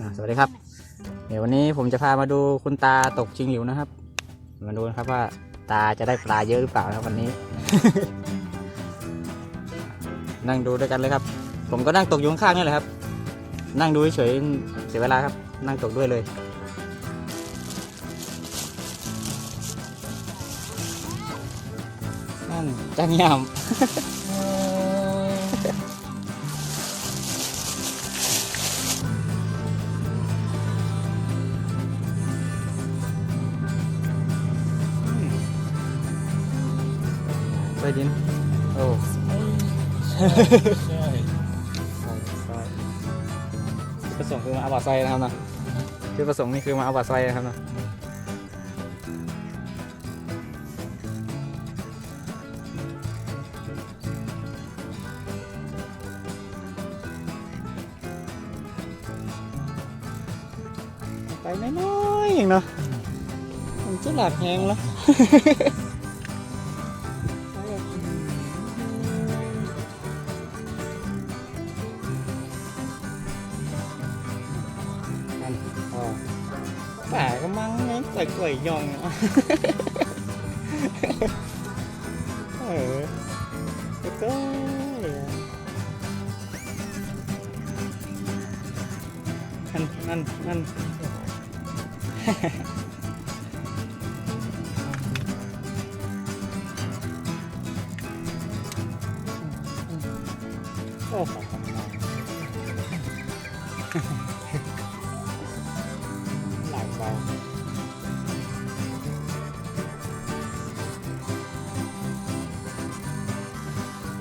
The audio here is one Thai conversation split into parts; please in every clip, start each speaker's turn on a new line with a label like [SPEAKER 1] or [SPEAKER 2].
[SPEAKER 1] อะสวัสดีครับ เดี๋ยววันนี้ผมจะพามาดูคุณตาตกชิงหลิวนะครับ มาดูนะครับว่าตาจะได้ปลาเยอะหรือเปล่านะวันนี้ นั่งดูด้วยกันเลยครับ ผมก็นั่งตกอยู่ข้างๆนี่แหละครับ นั่งดูเฉยเสียเวลาครับ นั่งตกด้วยเลยนั่นจังยา มไปดิน โอ้
[SPEAKER 2] ใช่
[SPEAKER 1] ใช่ใช่ประสงค์คือมาเอาบาซอยนะครับนะคือประสงค์นี่คือมาเอาบาซอยนะครับนะไปน้อยๆเองเนาะมันจะหลักแหงแล้ว มั่งไงกล้วยกล้วยยองเออแล้วก็นั่นนั่นนั่นโอ้โห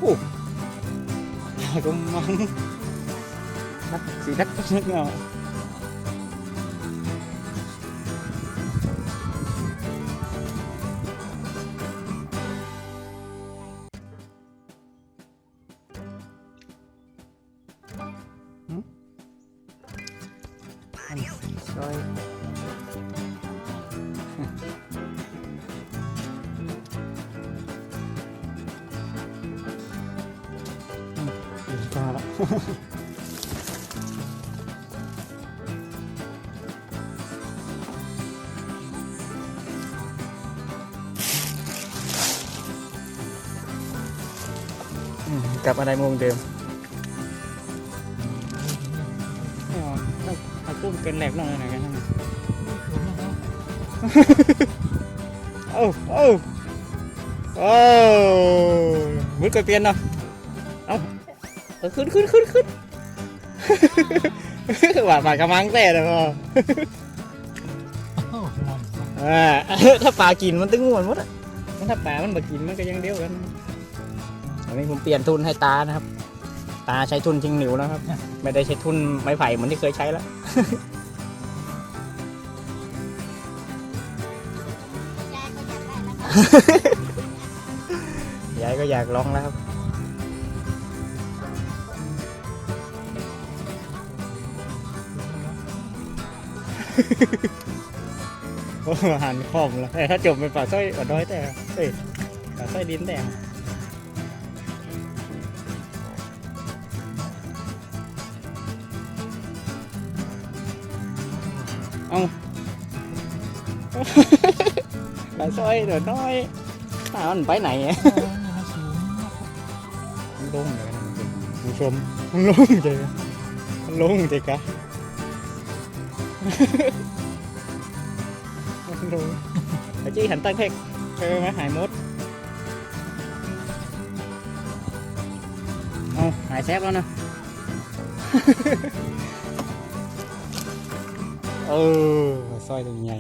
[SPEAKER 1] โอ้ยก็มังนักสีนั กาละอืมกลับอะไรโมงเดิมอ๋อต้องเอากุ้งเป็นแหลกหน่อยหน่อยกันนะเอ้าเอ้าโอ้มุดกระเปียนเนาะเอ้าเอาขึ้นขึ้นขึ้นขึ้นหวานปากกระมังแต่เลยพ่อ
[SPEAKER 2] โอ้มัน
[SPEAKER 1] อ่าถ้าปลากินมันตึงหมดหมดอะมันถ้าปลามันมากินมันก็ยังเดียวกันอันนี้ผมเปลี่ยนทุนให้ตานะครับ ตาใช้ทุนทิ้งหนิวแล้วครับ ไม่ได้ใช้ทุนไม้ไผ่เหมือนที่เคยใช้แล้วยายก็อยากลองแล้วครับ โอ้หันคอมแล้วแต่ถ้าจบเป็นป่าสร้อยป่าด้อยแต่เอ้ยป่าสร้อยดินแต่เอาป่าสร้อยเดี๋ยวน้อยอ่ามันไปไหนอะมันลงเลยนะผู้ชมมันลงใจมันลงใจกะ มันลงไอ้จี้หันตั้งเทกเจอไหมหายมด เอาหายแซบแล้วนะ เออสร้อยตัวใหญ่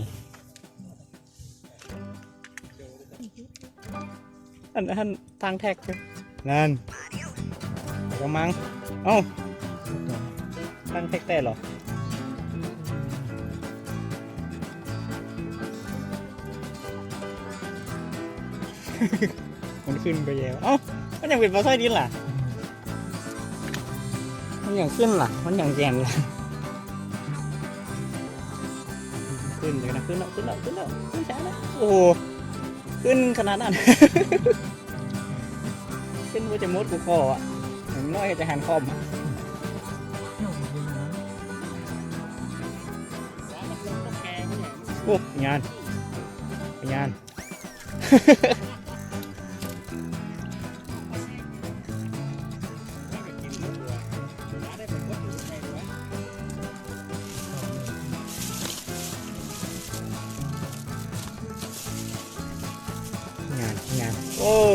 [SPEAKER 1] อันอันทางแท็กอยู่นั่นกระมัง เอ้าทางแท็กแต่เหรอ มันขึ้นไปแล้ว เอ้า มันยังเป็นปลาสร้อยดินล่ะ มันยังขึ้นล่ะ มันยังแยนล่ะ ขึ้นเลยนะ ขึ้นแล้ว ขึ้นแล้ว ขึ้นแล้ว ขึ้นช้าแล้วโอ้โหขึ้นขนาดนั้น ขึ้นว่าจะมุดกูคออะอย่างน้อยจะหันคอม
[SPEAKER 2] โยกไปเลยนะ
[SPEAKER 1] โอ้งานงาน Oh.